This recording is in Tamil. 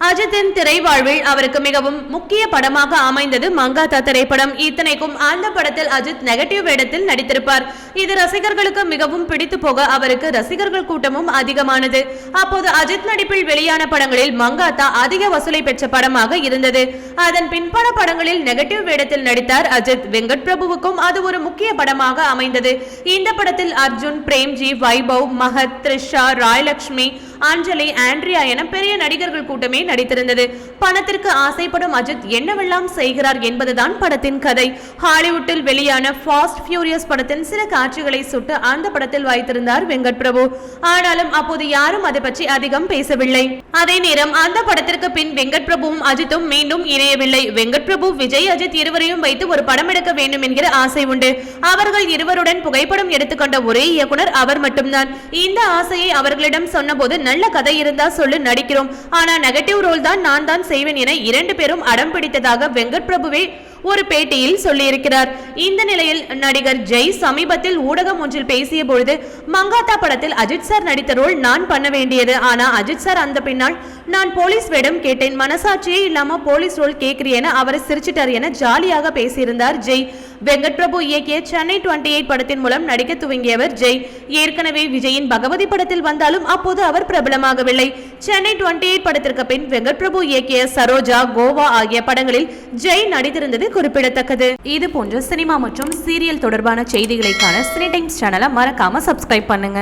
அஜித்தின் திரை வாழ்வில் அவருக்கு மிகவும் முக்கிய படமாக அமைந்தது மங்காத்தா திரைப்படம். இத்தனைக்கும் அந்த படத்தில் அஜித் நெகட்டிவ் வேடத்தில் நடித்திருப்பார். இது ரசிகர்களுக்கு மிகவும் பிடித்து போக அவருக்கு ரசிகர்கள் கூட்டமும் அதிகமானது. அப்போது அஜித் நடிப்பில் வெளியான படங்களில் மங்காத்தா அதிக வசூலை பெற்ற படமாக இருந்தது. அதன் பின்பட படங்களில் நெகட்டிவ் வேடத்தில் நடித்தார் அஜித். வெங்கட் பிரபுவுக்கும் அது ஒரு முக்கிய படமாக அமைந்தது. இந்த படத்தில் அர்ஜுன் பிரேம்ஜி வைபவ் மகத் த்ரிஷா ராயலட்சுமி அஞ்சலி ஆண்ட்ரியா என பெரிய நடிகர்கள் கூட்டமே நடித்திருந்தது. பணத்திற்கு ஆசைப்படும் அஜித் என்னவெல்லாம் செய்கிறார் என்பதுதான் படத்தின் கதை. ஹாலிவுட்டில் வெளியான ஃபாஸ்ட் ஃபியூரியஸ் படத்தின் சில காட்சிகளை சுட்டு அந்த படத்தில் வைத்திருந்தார் வெங்கட் பிரபு. ஆனாலும் அப்போது யாரும் அதை பற்றி அதிகம் பேசவில்லை. அதே நேரம் அந்த படத்திற்கு பின் வெங்கட் பிரபுவும் அஜித்தும் மீண்டும் இணையவில்லை. வெங்கட் பிரபு விஜய் அஜித் இருவரையும் வைத்து ஒரு படம் எடுக்க வேண்டும் என்கிற ஆசை உண்டு. அவர்கள் இருவருடன் புகைப்படம் எடுத்துக்கொண்ட ஒரே இயக்குனர் அவர் மட்டும்தான். இந்த ஆசையை அவர்களிடம் சொன்னபோது நல்ல கதை இருந்தா சொல்லு நடிக்கிறோம். ஆனா நெகட்டிவ் ரோல் தான் நான் தான் செய்வேன் என இரண்டு பேரும் அடம் பிடித்ததாக வெங்கட் பிரபுவே ஒரு பேட்டியில் சொல்லியிருக்கிறார். இந்த நிலையில் நடிகர் ஜெய் சமீபத்தில் ஊடகம் ஒன்றில் பேசிய பொழுது மங்காத்தா படத்தில் அஜித் சார் நடித்த ரோல் நான் பண்ண வேண்டியது. ஆனா அஜித் சார் அந்த பின்னால் நான் போலீஸ் வேடம் கேட்டேன். மனசாட்சியே இல்லாம போலீஸ் ரோல் கேட்கிறேன்னு அவரை சிரிச்சிட்டார் என ஜாலியாக பேசியிருந்தார் ஜெய். வெங்கட் பிரபு இயக்கிய சென்னை டுவெண்ட்டி எயிட் படத்தின் மூலம் நடிக்க துவங்கியவர் ஜெய். ஏற்கனவே விஜயின் பகவதி படத்தில் வந்தாலும் அப்போது அவர் பிரபலமாகவில்லை. சென்னை டுவெண்ட்டி எயிட் படத்திற்கு பின் வெங்கட் பிரபு இயக்கிய சரோஜா கோவா ஆகிய படங்களில் ஜெய் நடித்திருந்தது குறிப்பிடத்தக்கது. இது போன்ற சினிமா மற்றும் சீரியல் தொடர்பான செய்திகளைக்கான சினி டைம்ஸ் சேனலை மறக்காம சப்ஸ்கிரைப் பண்ணுங்க.